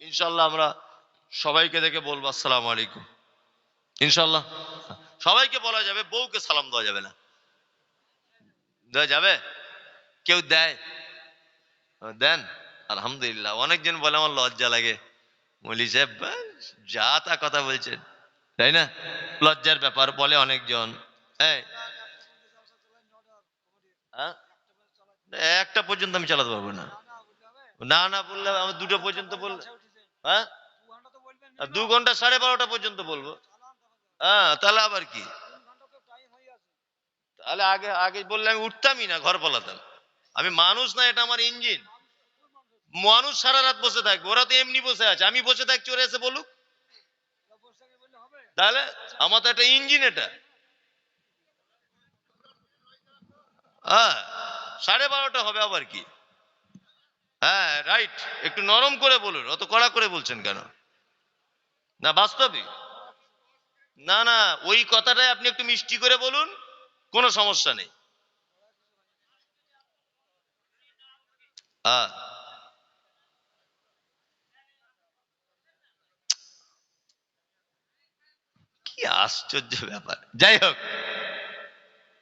ইনশাল্লাহ আমরা সবাইকে দেখে বলব, আসসালামু আলাইকুম। ইনশাল্লাহ সবাইকে বলা যাবে, বউকে সালাম দেওয়া যাবে না। দেওয়া যাবে? কেউ দেয়? দেন। আলহামদুলিল্লাহ। অনেকজন বলে, আমার লজ্জা লাগে। মলি সাহেব যা তা কথা বলছেন। তাই না? লজ্জার ব্যাপার বলে অনেকজন? একটা পর্যন্ত আমি চালাতে পারব না। না না, বললে আমি দুটো পর্যন্ত বললে হ্যাঁ? দু ঘণ্টা সাড়ে বারোটা পর্যন্ত বলব। হ্যাঁ তাহলে আবার কি? তাহলে আগে আগে বললে আমি উঠতামই না ঘর পালাতাম। আমি মানুষ না, এটা আমার ইঞ্জিন। মানুষ সারা রাত বসে থাকবে, ওরা তো এমনি বসে আছে। আমি বসে থাকছি, ওরা এসে বলুক। তাহলে আমার তো একটা ইঞ্জিন এটা। হ্যাঁ সাড়ে বারোটা হবে আবার কি? হ্যাঁ রাইট একটু নরম করে বলুন, অত কড়া করে বলছেন কেন? না বাস্তবিক না না, ওই কথাটাই আপনি একটু মিষ্টি করে বলুন, কোনো সমস্যা নেই। হ্যাঁ কি আশ্চর্য ব্যাপার। যাই হোক,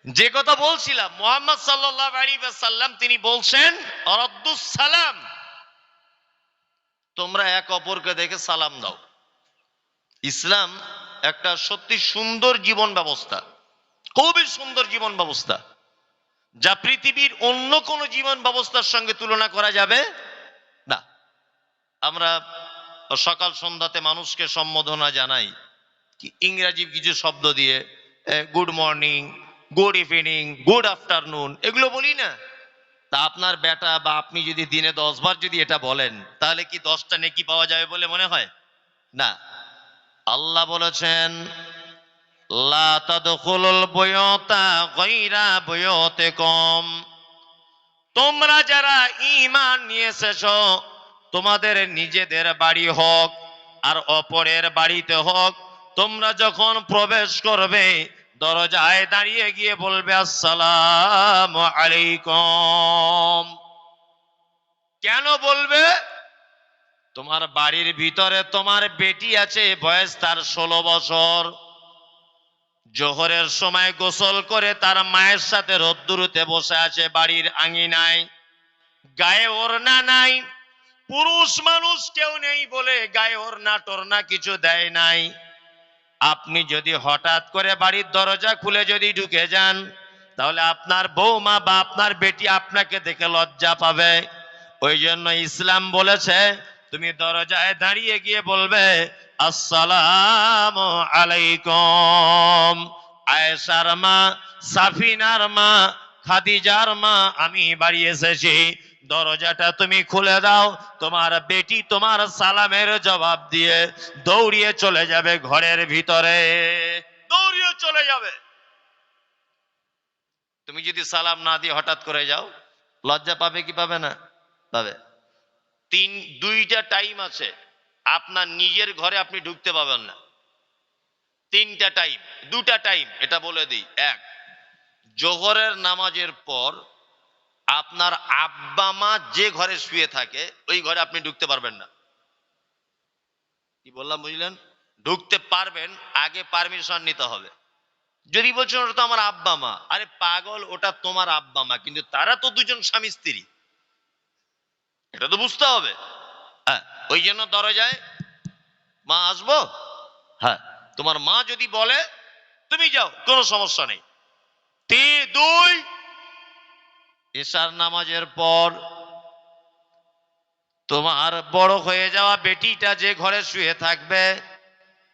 যে কথা বলছিলাম, মোহাম্মদ সাল্লাহ আলী সাল্লাম তিনি বলছেন সালাম তোমরা এক অপরকে দেখে সালাম দাও। ইসলাম একটা সত্যি সুন্দর জীবন ব্যবস্থা, খুবই সুন্দর জীবন ব্যবস্থা, যা পৃথিবীর অন্য কোনো জীবন ব্যবস্থার সঙ্গে তুলনা করা যাবে না। আমরা সকাল সন্ধ্যাতে মানুষকে সম্বোধনা জানাই, কি ইংরাজি কিছু শব্দ দিয়ে good morning good evening good afternoon এগুলো বলি না। তা আপনার বেটা বা আপনি যদি দিনে দশ বার যদি এটা বলেন, তাহলে কি দশটা নেকি পাওয়া যাবে বলে মনে হয়? না। আল্লাহ বলেছেন তোমরা যারা ঈমান নিয়ে এসেছ তোমাদের নিজেদের বাড়ি হোক আর অপরের বাড়িতে হোক, তোমরা যখন প্রবেশ করবে দরজায় দাঁড়িয়ে গিয়ে বলবে, আসসালাম আলাইকুম। কেন বলবে? তোমার বাড়ির ভিতরে তোমার বেটি আছে, বয়স তার ষোলো বছর। জোহরের সময় গোসল করে তার মায়ের সাথে রোদ্দুরুতে বসে আছে, বাড়ির আঙিনায়। গায়ে ওড়না নাই, পুরুষ মানুষ কেউ নেই বলে গায়ে ওড়না টোরনা কিছু দেয় নাই। আপনি যদি হঠাৎ করে বাড়ির দরজা খুলে যদি ঢুকে যান, তাহলে আপনার বৌমা বা আপনার বেটি আপনাকে দেখে লজ্জা পাবে। ওই জন্য ইসলাম বলেছে, তুমি দরজায় দাঁড়িয়ে গিয়ে বলবে, আসসালাম আলাইকুম। আয়েশার মা, সাফিনার মা, খাদিজার মা, আমি বাড়ি এসেছি। দরজাটা তুমি খুলে দাও তোমার বেটি তোমার সালামের জবাব দিয়ে দৌড়িয়ে চলে যাবে ঘরের ভিতরে। দৌড়িয়ে চলে যাবে। তুমি যদি সালাম না দিয়ে হঠাৎ করে যাও লজ্জা পাবে কি পাবে না? পাবে। তিন দুইটা টাইম আছে। আপনার নিজের ঘরে আপনি ঢুকতে পাবেন না। তিনটা টাইম দুটা টাইম এটা বলে দিই। এক জোহরের নামাজের পর আপনার আব্বা মা যে ঘরে শুয়ে থাকে, ওই ঘরে আপনি ঢুকতে পারবেন না। কি বললাম, বুঝলেন? ঢুকতে পারবেন, আগে পারমিশন নিতে হবে। যদি বলছেন, ওটা তো আমার আব্বা মা। আরে পাগল, ওটা তোমার আব্বা মা, কিন্তু তারা তো দুজন স্বামী স্ত্রী। এটা তো বুঝতে হবে। হ্যাঁ ওই জন্য দরজায়, মা, আসব? হ্যাঁ তোমার মা যদি বলে, তুমি যাও, কোনো সমস্যা নেই। তি দুই এশার নামাজের পর তোমার বড় হয়ে যাওয়া বেটিটা যে ঘরে শুয়ে থাকবে,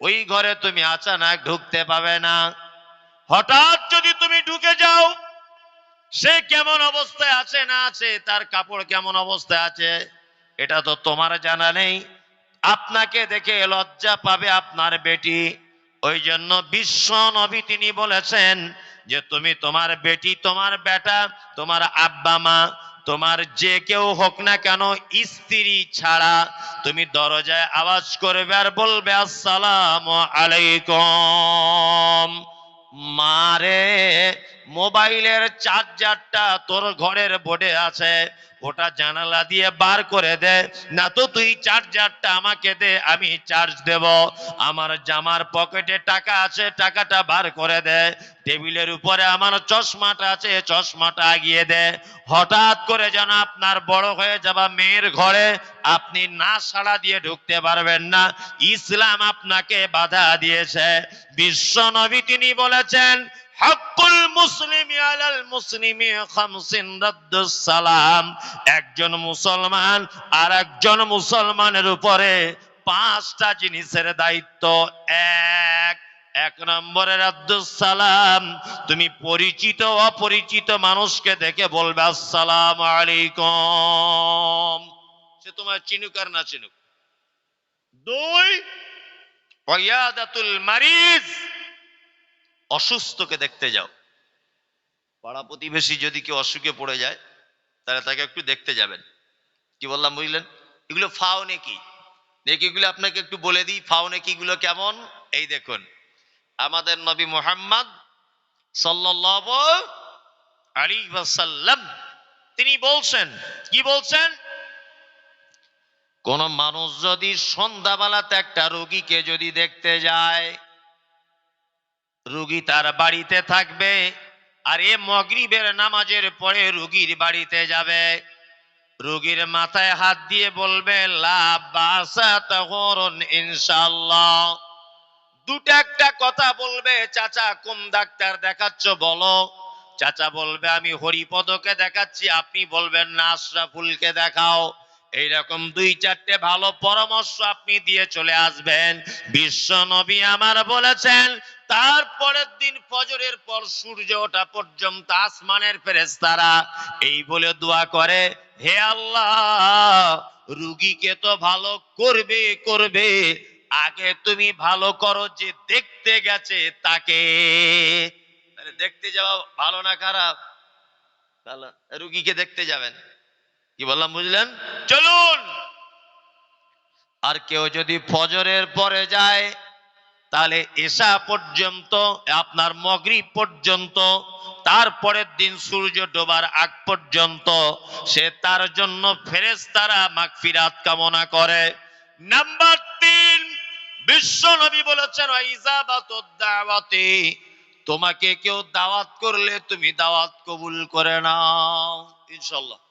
ওই ঘরে তুমি আচানক ঢুকতে পাবে না। হঠাৎ যদি তুমি ঢুকে যাও, সে কেমন অবস্থায় আছে না আছে, তার কাপড় কেমন অবস্থায় আছে, এটা তো তোমার জানা নেই। আপনাকে দেখে লজ্জা পাবে আপনার বেটি। ওই জন্য বিশ্ব নবী তিনি বলেছেন যে তুমি তোমার বেটি, তোমার বেটা, তোমার আব্বা, মা, তোমার যে কেউ হোক না কেন স্ত্রী ছাড়া তুমি দরজায় আওয়াজ করবে আর বলবে, আসসালাম আলাইকুম। মারে মোবাইলের চার্জারটা তোর ঘরের বোর্ডে আছে। ওটা জানালা দিয়ে বার করে দে। না তো তুই চার্জারটা আমাকে দে, আমি চার্জ দেব। আমার জামার পকেটে টাকা আছে, টাকাটা বার করে দে। টেবিলের উপরে আমার চশমাটা আছে, চশমাটা আগিয়ে দে। হঠাৎ করে যেন আপনার বড় হয়ে যাবা মেয়ের ঘরে আপনি না সাড়া দিয়ে ঢুকতে পারবেন না। ইসলাম আপনাকে বাধা দিয়েছে। বিশ্ব নবী তিনি বলেছেন একজন মুসলমান আর একজন মুসলমানের উপরে পাঁচটা জিনিসের দায়িত্ব। এক এক নম্বরে রাদ্দুস সালাম। তুমি পরিচিত, অপরিচিত মানুষকে দেখে বলবে, আসসালাম আলাইকুম। সে তোমার চিনুক আর না চিনুক। দুই মারিজ। অসুস্থকে দেখতে যাও। পাড়া প্রতিবেশী যদি কেউ অসুখে পড়ে যায়, তাহলে তাকে একটু দেখতে যাবেন। কি বললাম, বুঝলেন? এগুলো ফাও নেকি? নেকিগুলো আপনাকে একটু বলে দিই, ফাও নেকিগুলো কেমন? এই দেখুন, আমাদের নবী মোহাম্মদ তিনি বলছেন, কি বলছেন? কোন মানুষ যদি সন্ধ্যাবেলাতে একটা রোগীকে যদি দেখতে যায় রুগী তার বাড়িতে থাকবে, আর এ মগরিবের নামাজের পরে রুগীর বাড়িতে যাবে। রুগীর মাথায় হাত দিয়ে বলবে ইনশাআল্লাহ। দুটো একটা কথা বলবে, চাচা, কোন ডাক্তার দেখাচ্ছ বলো। চাচা বলবে, আমি হরিপদকে দেখাচ্ছি, আপনি বলবেন না, আশরাফুলকে দেখাও। এইরকম দুই চারটে ভালো পরামর্শ আপনি দিয়ে চলে আসবেন। বিশ্ব নবী আমার বলেছেন, তারপরের দিন ফজরের পর সূর্য ওঠা পর্যন্ত আসমানের ফেরেশতারা এই বলে দোয়া করে, হে আল্লাহ, রুগীকে তো ভালো করবে করবে। আগে তুমি ভালো করো যে দেখতে গেছে তাকে। দেখতে যাওয়া ভালো না খারাপ? ভালো রুগীকে দেখতে যাবেন। কি বললাম, বুঝলেন? চলুন। আর কেউ যদি ফজরের পরে যায়, তাহলে এসা পর্যন্ত, আপনার মগরিব পর্যন্ত, তারপরের দিন সূর্য ডোবার আগ পর্যন্ত, সে তার জন্য ফেরেশতারা মাগফিরাত কামনা করে। নাম্বার তিন, বিশ্ব নবী বলেছেন তোমাকে কেউ দাওয়াত করলে তুমি দাওয়াত কবুল করে নাও ইনশাল্লাহ